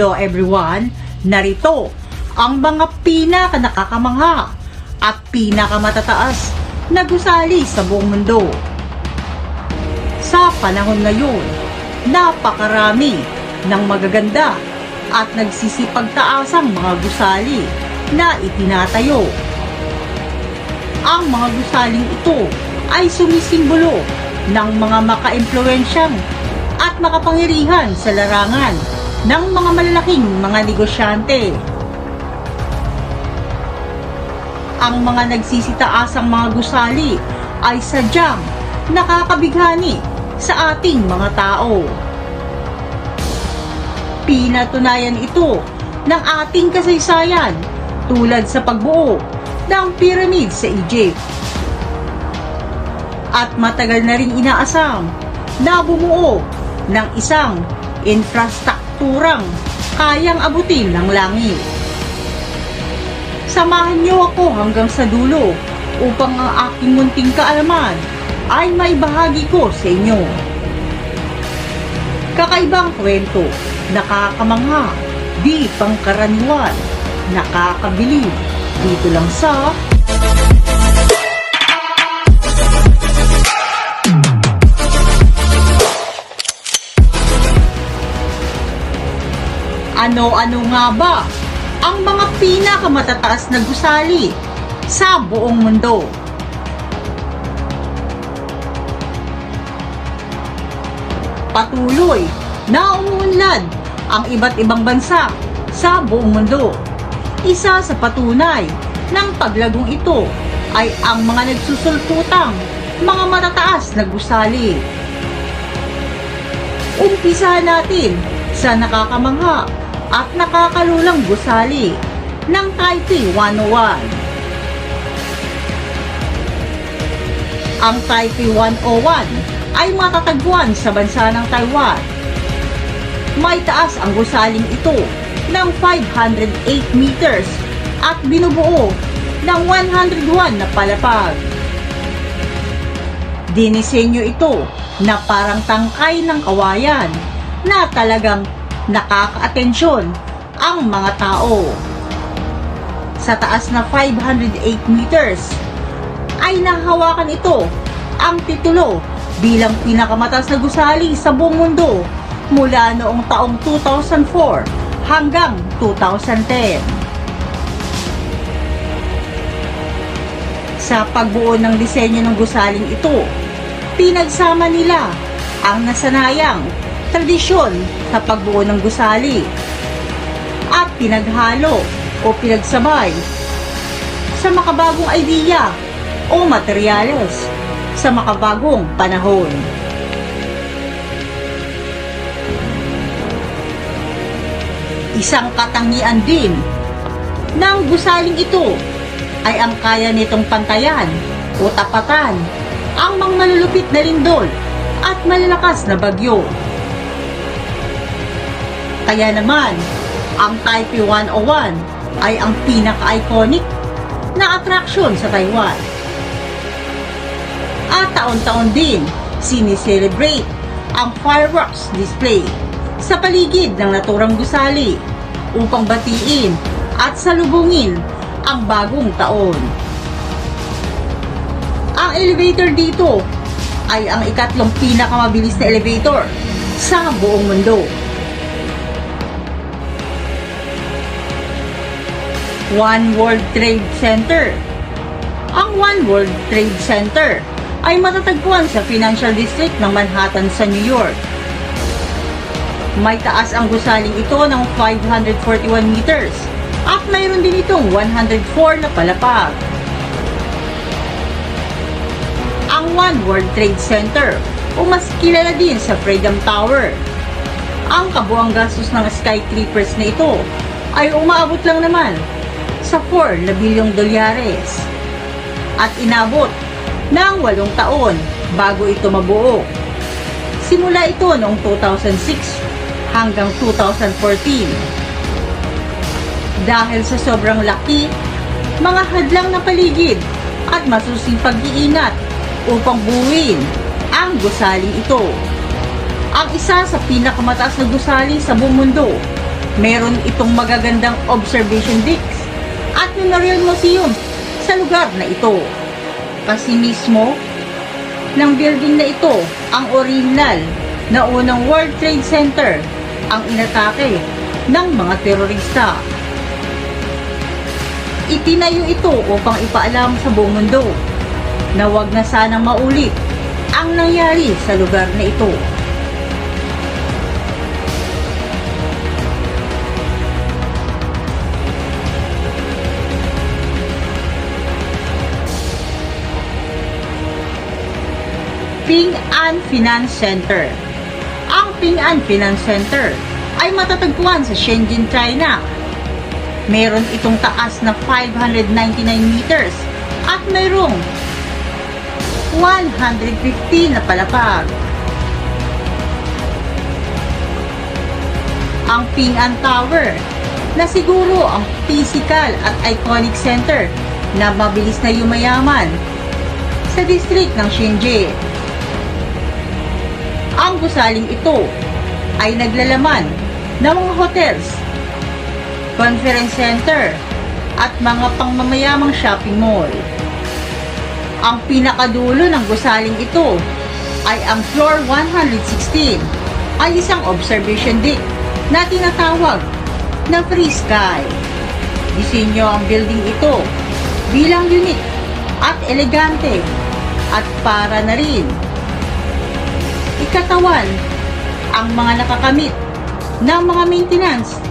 Hello everyone! Narito ang mga pinaka nakakamangha at pinakamatataas na gusali sa buong mundo. Sa panahon ngayon, napakarami ng magaganda at nagsisipagtaasang mga gusali na itinatayo. Ang mga gusaling ito ay sumisimbolo ng mga makaimpluensyang at makapangyarihan sa larangan ng mga malalaking mga negosyante. Ang mga nagsisitaasang mga gusali ay sadyang nakakabighani sa ating mga tao. Pinatunayan ito ng ating kasaysayan tulad sa pagbuo ng pyramid sa Egypt. At matagal na rin inaasam na bumuo ng isang infrastrukturang kayang abutin ng langit. Samahan niyo ako hanggang sa dulo upang ang aking munting kaalaman ay maibahagi ko sa inyo. Kakaibang kwento, nakakamangha, di pangkaraniwan, nakakabilib, dito lang sa Ano-ano nga ba ang mga pinakamatataas na gusali sa buong mundo? Patuloy na umuunlad ang iba't ibang bansa sa buong mundo. Isa sa patunay ng paglagong ito ay ang mga nagsusulputang mga matataas na gusali. Umpisahan natin sa nakakamangha at nakakalulang gusali ng Taipei 101. Ang Taipei 101 ay matatagpuan sa bansa ng Taiwan. May taas ang gusaling ito ng 508 meters at binubuo ng 101 na palapag. Dinisenyo ito na parang tangkay ng kawayan na talagang nakaka-atensyon ang mga tao. Sa taas na 508 meters ay nahawakan ito ang titulo bilang pinakamataas na gusali sa buong mundo mula noong taong 2004 hanggang 2010. Sa pagbuo ng disenyo ng gusaling ito, pinagsama nila ang nasanayang tradisyon sa pagbuo ng gusali at pinaghalo o pinagsabay sa makabagong idea o materyales sa makabagong panahon. Isang katangian din ng gusaling ito ay ang kaya nitong pantayan o tapatan ang mga malulupit na lindol at malalakas na bagyo. Kaya naman, ang Taipei 101 ay ang pinaka-iconic na attraction sa Taiwan. At taon-taon din, siniselebrate ang fireworks display sa paligid ng naturang gusali upang batiin at salubungin ang bagong taon. Ang elevator dito ay ang ikatlong pinakamabilis na elevator sa buong mundo. One World Trade Center. Ang One World Trade Center ay matatagpuan sa Financial District ng Manhattan sa New York. May taas ang gusaling ito ng 541 meters at mayroon din itong 104 na palapag. Ang One World Trade Center o mas kilala din sa Freedom Tower. Ang kabuang gastos ng skyscrapers na ito ay umaabot lang naman sa 4 na bilyong dolyares at inabot ng 8 taon bago ito mabuo. Simula ito noong 2006 hanggang 2014. Dahil sa sobrang laki, mga hadlang na paligid at masusing pag-iingat upang buuin ang gusaling ito. Ang isa sa pinakamataas na gusali sa buong mundo Meron itong magagandang observation decks at memorial museum sa lugar na ito. Kasi mismo, ng building na ito ang original na unang World Trade Center ang inatake ng mga terorista. Itinayo ito upang ipaalam sa buong mundo na wag na sanang maulit ang nangyari sa lugar na ito. Ping An Finance Center. Ang Ping An Finance Center ay matatagpuan sa Shenzhen, China. Meron itong taas na 599 meters at mayroong 150 na palapag. Ang Ping An Tower na siguro ang physical at iconic center na mabilis na yumayaman sa district ng Shenzhen. Ang gusaling ito ay naglalaman ng mga hotels, conference center, at mga pangmamayamang shopping mall. Ang pinakadulo ng gusaling ito ay ang floor 116 ay isang observation deck na tinatawag na free sky. Disenyo ang building ito bilang unique at elegante at para na rin ikatawan ang mga nakakamit ng mga maintenance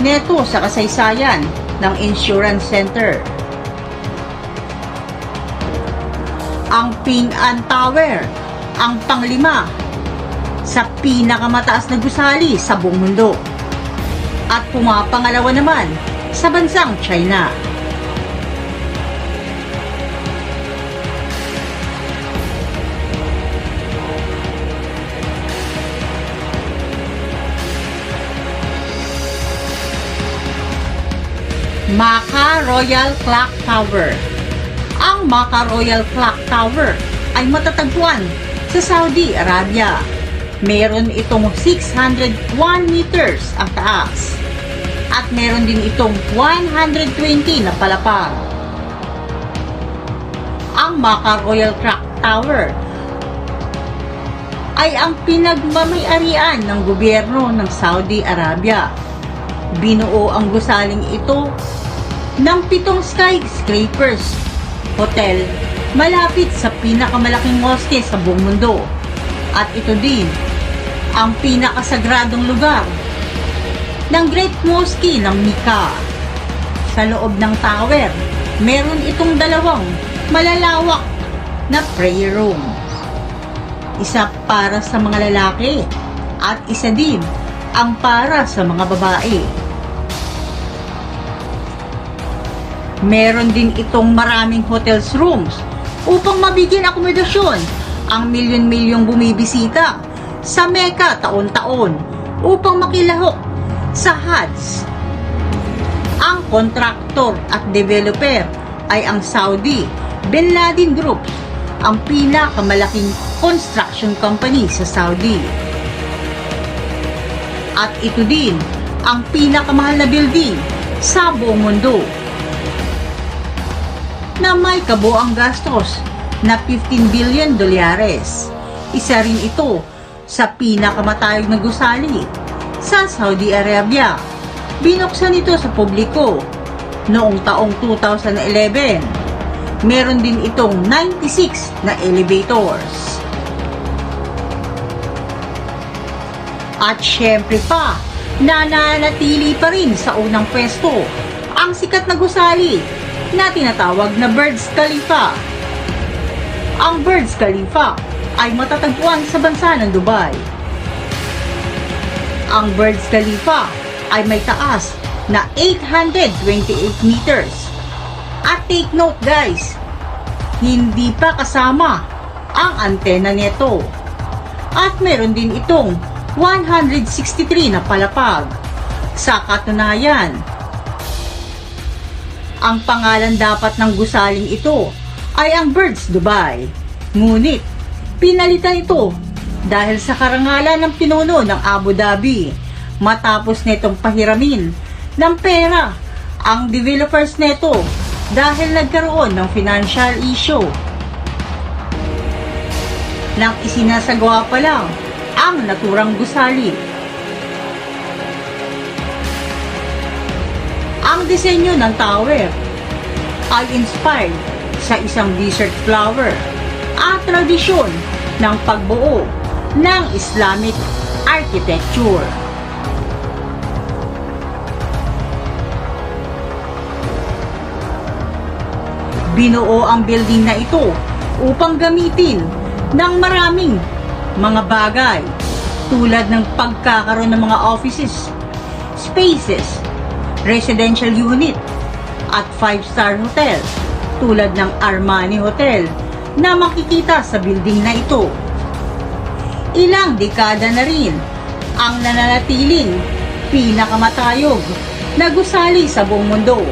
neto sa kasaysayan ng insurance center. Ang Ping An Tower, ang panglima sa pinakamataas na gusali sa buong mundo. At pumapangalawa naman sa bansang China. Maka Royal Clock Tower. Ang Maka Royal Clock Tower ay matatagpuan sa Saudi Arabia. Meron itong 601 meters ang taas at meron din itong 120 na palapag. Ang Maka Royal Clock Tower ay ang pinagmamayarian ng gobyerno ng Saudi Arabia. Binuo ang gusaling ito ng pitong skyscrapers hotel malapit sa pinakamalaking mosque sa buong mundo. At ito din ang pinakasagradong lugar ng Great Mosque ng Mecca. Sa loob ng tower, meron itong dalawang malalawak na prayer room. Isa para sa mga lalaki at isa din ang para sa mga babae. Meron din itong maraming hotels rooms upang mabigyan akomodasyon ang milyon-milyong bumibisita sa Mecca taon-taon upang makilahok sa Hajj. Ang kontraktor at developer ay ang Saudi Bin Laden Group, ang pinakamalaking construction company sa Saudi. At ito din ang pinakamahal na building sa buong mundo na may kabuang gastos na 15 billion dolyares. Isa rin ito sa pinakamatayog na gusali sa Saudi Arabia. Binuksan ito sa publiko noong taong 2011. Meron din itong 96 na elevators. At syempre pa, nananatili pa rin sa unang pwesto ang sikat na gusali na tinatawag na Burj Khalifa. Ang Burj Khalifa ay matatagpuan sa bansa ng Dubai. Ang Burj Khalifa ay may taas na 828 meters. At take note guys, hindi pa kasama ang antena nito. At meron din itong 163 na palapag. Sa katunayan, ang pangalan dapat ng gusaling ito ay ang Birds Dubai. Ngunit, pinalitan ito dahil sa karangalan ng pinuno ng Abu Dhabi matapos nitong pahiramin ng pera ang developers neto dahil nagkaroon ng financial issue. Nang isinasagawa pa lang ang naturang gusali. Ang disenyo ng tower ay inspired sa isang desert flower at tradisyon ng pagbuo ng Islamic architecture. Binuo ang building na ito upang gamitin ng maraming mga bagay tulad ng pagkakaroon ng mga offices, spaces, residential unit, at 5-star hotel tulad ng Armani Hotel na makikita sa building na ito. Ilang dekada na rin ang nananatiling pinakamatayog na gusali sa buong mundo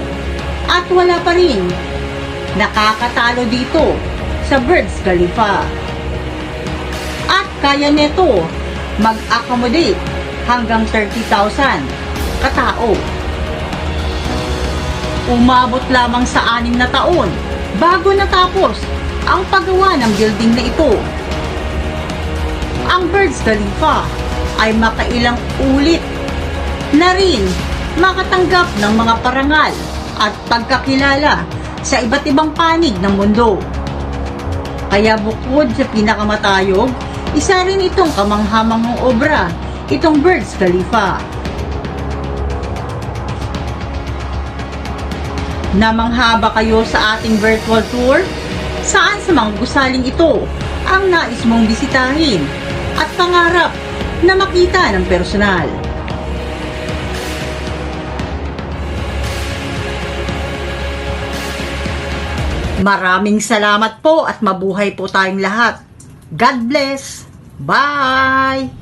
at wala pa rin nakakatalo dito sa Burj Khalifa. At kaya nito mag-accommodate hanggang 30,000 katao. Umabot lamang sa anim na taon bago natapos ang paggawa ng building na ito. Ang Burj Khalifa ay makailang ulit na rin makatanggap ng mga parangal at pagkakilala sa iba't ibang panig ng mundo. Kaya bukod sa pinakamatayog, isa rin itong kamanghamanghang obra, itong Burj Khalifa. Namangha ba kayo sa ating virtual tour? Saan sa mga gusaling ito ang nais mong bisitahin at pangarap na makita ng personal? Maraming salamat po at mabuhay po tayong lahat. God bless. Bye!